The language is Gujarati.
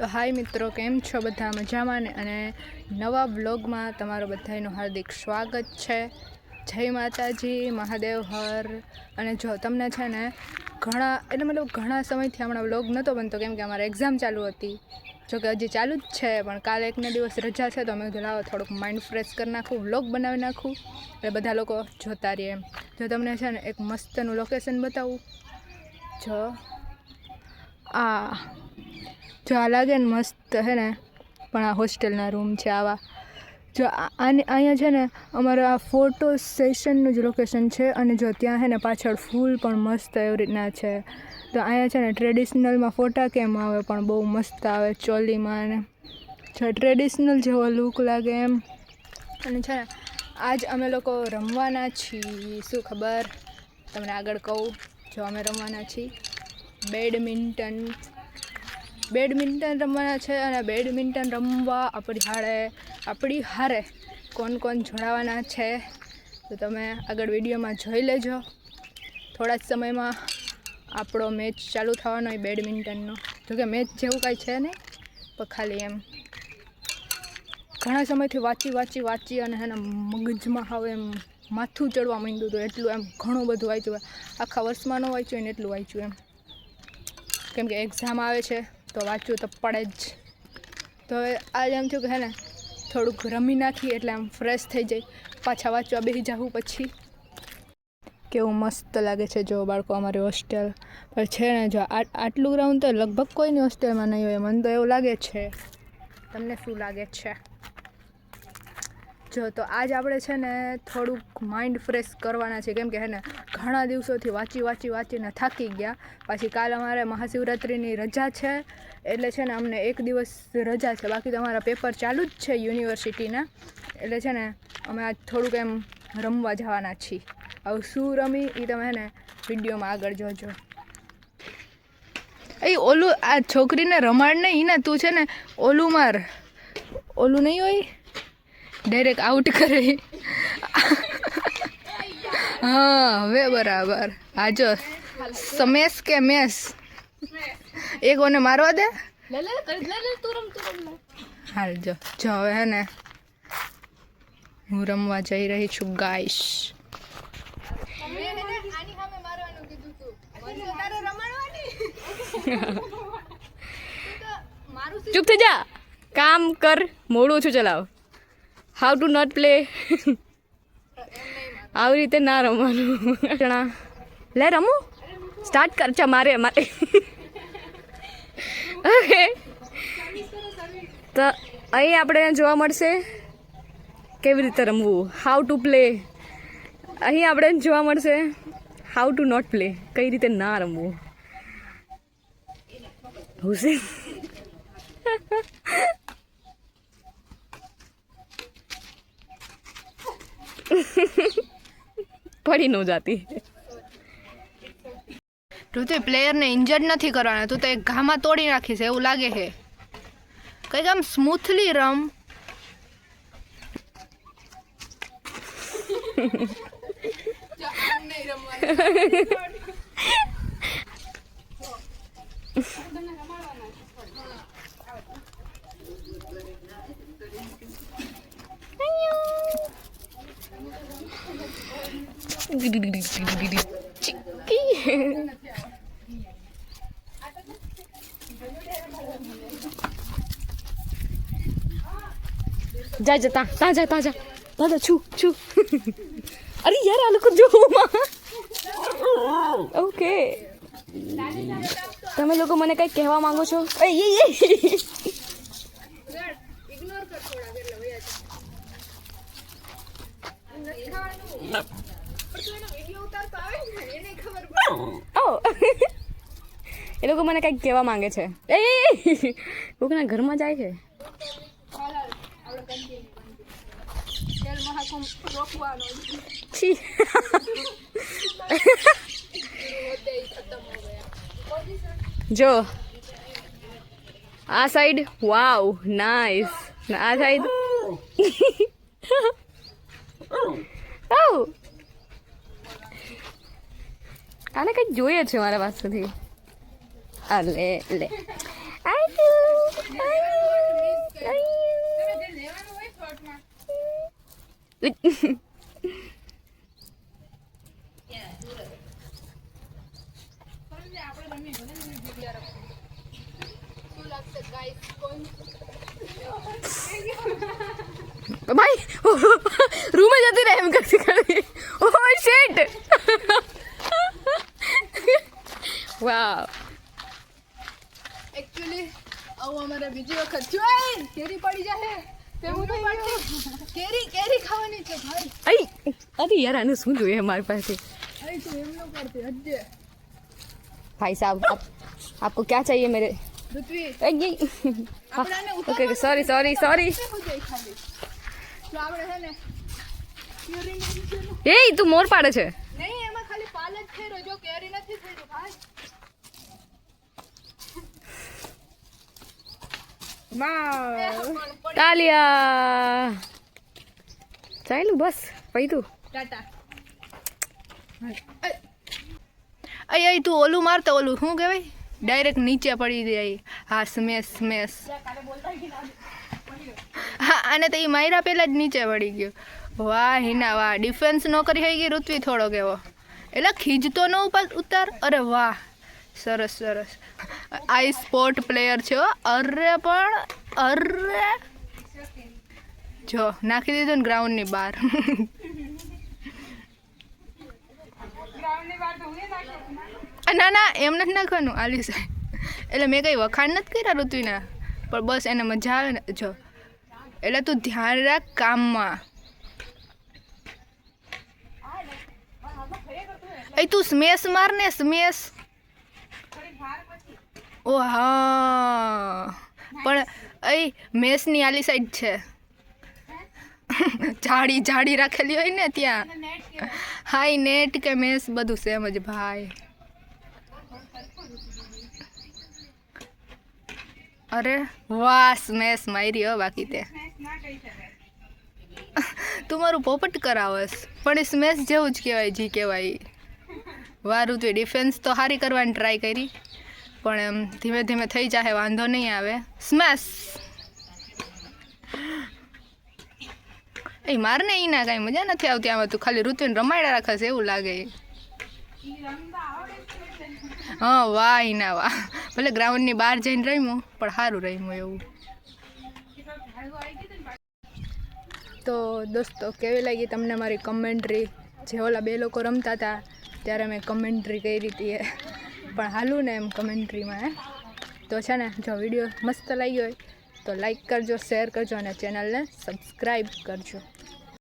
તો હાય મિત્રો, કેમ છો બધા? મજામાં ને? અને નવા બ્લોગમાં તમારું બધાનું હાર્દિક સ્વાગત છે. જય માતાજી, મહાદેવ, હર. અને જો, તમને છે ને ઘણા, એટલે મતલબ ઘણા સમયથી હમણાં બ્લોગ નહોતો બનતો, કેમ કે અમારે એક્ઝામ ચાલુ હતી. જો કે હજી ચાલુ જ છે, પણ કાલે એકને દિવસ રજા છે, તો અમે કીધું, લાવો, થોડુંક માઇન્ડ ફ્રેશ કરી નાખું, વ્લોગ બનાવી નાખું. એટલે બધા લોકો જોતા રહીએ એમ. જો, તમને છે ને એક મસ્તનું લોકેશન બતાવું. જો, આ જો આ લાગે ને મસ્ત હે ને, પણ આ હોસ્ટેલના રૂમ છે આવા. જો આને, અહીંયા છે ને અમારો આ ફોટો સેશનનું જ લોકેશન છે અને જો ત્યાં છે ને પાછળ ફૂલ પણ મસ્ત એવી રીતના છે. તો અહીંયા છે ને ટ્રેડિશનલમાં ફોટા કેમ આવે પણ બહુ મસ્ત આવે ચોલીમાં ને. જો ટ્રેડિશનલ જેવો લુક લાગે એમ. અને છે ને આજ અમે લોકો રમવાના છીએ, શું ખબર? તમને આગળ કહું, જો અમે રમવાના છીએ. બેડમિન્ટન બેડમિન્ટન રમવાના છે અને બેડમિન્ટન રમવા આપણી હારે આપણી હારે કોણ કોણ જોડાવાના છે તો તમે આગળ વિડીયોમાં જોઈ લેજો. થોડા જ સમયમાં આપણો મેચ ચાલુ થવાનો હોય બેડમિન્ટનનો. જોકે મેચ જેવું કાંઈ છે નહીં, પણ ખાલી એમ. ઘણા સમયથી વાંચી વાંચી વાંચી અને એના મગજમાં હવે એમ માથું ચડવા માંડ્યું હતું, એટલું એમ ઘણું બધું વાંચ્યું. આખા વર્ષમાં ન વાંચ્યું ને એટલું વાંચ્યું એમ. કેમ કે એક્ઝામ આવે છે તો વાંચવું તો પડે જ. તો હવે આજે એમ થયું કે હે ને, થોડુંક રમી નાખીએ એટલે આમ ફ્રેશ થઈ જાય પાછા વાંચવા બેસી જાઉં પછી. કેવું મસ્ત લાગે છે જો બાળકો અમારી હોસ્ટેલ પણ છે ને જો આટલું ગ્રાઉન્ડ તો લગભગ કોઈની હોસ્ટેલમાં નહીં હોય, મને તો એવું લાગે છે. તમને શું લાગે છે? જો, તો આજ આપણે છે ને થોડુંક માઇન્ડ ફ્રેશ કરવાના છે. કેમ કે હે ઘણા દિવસોથી વાંચી વાંચી, વાંચીને થાકી ગયા. પાછી કાલ અમારે મહાશિવરાત્રિની રજા છે. એટલે છે ને અમને એક દિવસ રજા છે. બાકી તો અમારા પેપર ચાલુ જ છે યુનિવર્સિટીના એટલે છે ને, અમે આજ થોડુંક એમ રમવા જવાના છીએ. હવે શું રમી એ તમે હે ને વિડીયોમાં આગળ જોજો. એ ઓલું, આ છોકરીને રમાડ નહીં ને તું છે ને, ઓલું માર. ઓલું નહીં હોય? ડાયરેક્ટ આઉટ કરે. હા હવે બરાબર. હા જો સમેસ કે મેસ? એક ઓને મારવા દે? હાલ જો જો હવે હે ને હું રમવા જઈ રહી છું ગાઈશ ચૂપ થઈ જા. કામ કર મોડું ઓછું ચલાવ. હાઉ ટુ નોટ પ્લે આવી રીતે ના રમવાનું. જણા લે રમું. સ્ટાર્ટ કર ચા મારે મારે ઓકે તો અહીં આપણે જોવા મળશે કેવી રીતે રમવું. હાઉ ટુ પ્લે અહીં આપણે જોવા મળશે હાઉ ટુ નોટ પ્લે કઈ રીતે ના રમવું. હુસેન પડી ન જાતી. તું તો પ્લેયરને ઇન્જર્ડ નથી કરવાના. તું તો એક ઘામાં તોડી નાખીશ, એવું લાગે છે. કંઈક આમ સ્મૂથલી રમ. જા જા, તા તા, જા તા, જા. જા, છું છું. અરે યાર, આ લોકો જોવામાં ઓકે તમે લોકો મને કંઈ કહેવા માંગો છો? એ એ એ. ઓ. એ લોકો મને કંઈક કહેવા માંગે છે. એ કોકના ઘરમાં જાય છે. જો. આ સાઈડ વાવ નાઈસ. આ સાઈડ. આવ આને કંઈક જોઈએ છે મારા પાસેથી. આ લે લે. ભાઈ, રૂમે જતી રહે એમ કરતી કરતી. ઓ શેટ વાવ એકચ્યુઅલી આવું અમારે બીજી વખત જોઈ કેરી પડી જાય તેવું તો પડતી કેરી કેરી ખાવાની છે ભાઈ અઈ અરે યાર આનું શું જોઈએ મારી પાસે અહીં તો એમ ન પડતી હજે भाई साहब आप, आपको क्या चाहिए मेरे પૃથ્વી अरे આપણાને okay okay sorry sorry sorry ઉતારવું જોઈએ ખાલી તો આપણે છે ને કેરી નથી થયેલું. એ તું મોર પાડે છે નહીં એમાં ખાલી પાલ જ થઈ રહ્યો જો કેરી નથી થઈ રહ્યું ભાઈ તાલિયા. ચાલ્યું બસ પૈતું ટાટા. અય અય તું ઓલું મારતો ઓલું શું કહેવાય? ડાયરેક્ટ નીચે પડી જાય. હા સ્મેશ સ્મેશ હા અને તો એ માયરા પહેલાં જ નીચે પડી ગયો. વાહ હિના વાહ. ડિફેન્સ નોકરી થઈ ગઈ ઋત્વી થોડો કેવો. એટલે ખીજતો ન ઉપર ઉતાર. અરે વાહ. સરસ સરસ. આઈ સ્પોર્ટ પ્લેયર છે અરે પણ, અરે. જો, નાખી દીધું ને ગ્રાઉન્ડની બહાર. ના ના, એમ નથી નાખવાનું, આલી સાહેબ. એટલે મેં કંઈ વખાણ નથી કર્યા ઋતુના? પણ બસ એને મજા આવે ને. જો, એટલે તું ધ્યાન રાખ કામમાં. એ તું સ્મેશ માર ને, સ્મેશ. ઓ હા પણ એ મેસની આલી સાઈડ છે. જાડી જાડી રાખેલી હોય ને ત્યાં. હા એ નેટ કે મેસ, બધું સેમ જ ભાઈ. અરે વાહ મેસ મારી હો બાકી તે. તું મારું પોપટ કરાવસ, પણ એ સ્મેશ જેવું જ કહેવાય, જી કહેવાય. વારું તું ડિફેન્સ તો સારી કરવાની ટ્રાય કરી. પણ એમ ધીમે ધીમે થઈ જાય વાંધો નહીં આવે. સ્મેશ! એ મારને ના કાંઈ મજા નથી આવતી, આમાં તું ખાલી ઋતુને રમાડ્યા રાખે છે, એવું લાગે. હા, વાહ ઈ ના વાહ. ભલે ગ્રાઉન્ડની બહાર જઈને રમ્યું, પણ સારું રમ્યું એવું. તો દોસ્તો, કેવી લાગી તમને મારી કમેન્ટ્રી જે ઓલા બે લોકો રમતા હતા, ત્યારે મેં કમેન્ટ્રી કરી હતી પણ હાલું ને એમ કમેન્ટ્રીમાં, હે. તો છે ને, જો વીડિયો મસ્ત લાગ્યો હોય, તો લાઈક કરજો શેર કરજો અને ચેનલને સબસ્ક્રાઈબ કરજો.